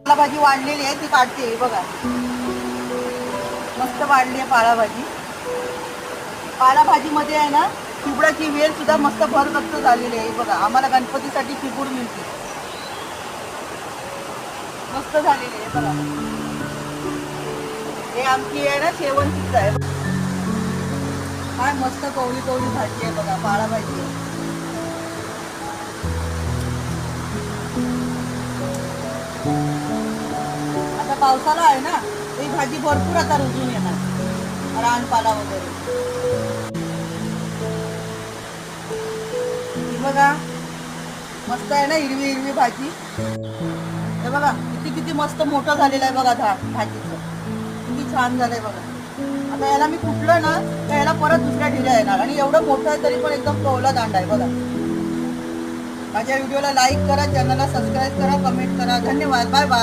पालाभाजी वाढलेली आहे ती काढते हे बघा. मस्त वाढली आहे पालाभाजी. पालाभाजीमध्ये आहे ना चिबडाची वेल सुद्धा मस्त भरगस्त झालेली आहे बघा. आम्हाला गणपतीसाठी चिबूड मिळते. मस्त झालेली आहे बघा. हे आमची आहे ना शेवंतीच आहे. काय मस्त कवळी कवळी भाजी आहे बघा पालाभाजी. आहे पावसाला आहे ना ही भाजी भरपूर आता रुजून येणार. रानपाला वगैरे. बघा मस्त आहे ना हिरवी हिरवी भाजी. हे बघा किती किती मस्त मोठं झालेलं आहे बघा झाड भाजीचं. किती छान झालंय बघा. आता याला मी कुठलं ना तर याला परत दुसऱ्या ढिऱ्या येणार. आणि एवढं मोठं आहे तरी पण एकदम कवला दांड आहे बघा. माझ्या व्हिडिओला लाईक करा चॅनलला सबस्क्राईब करा कमेंट करा. धन्यवाद. Bye bye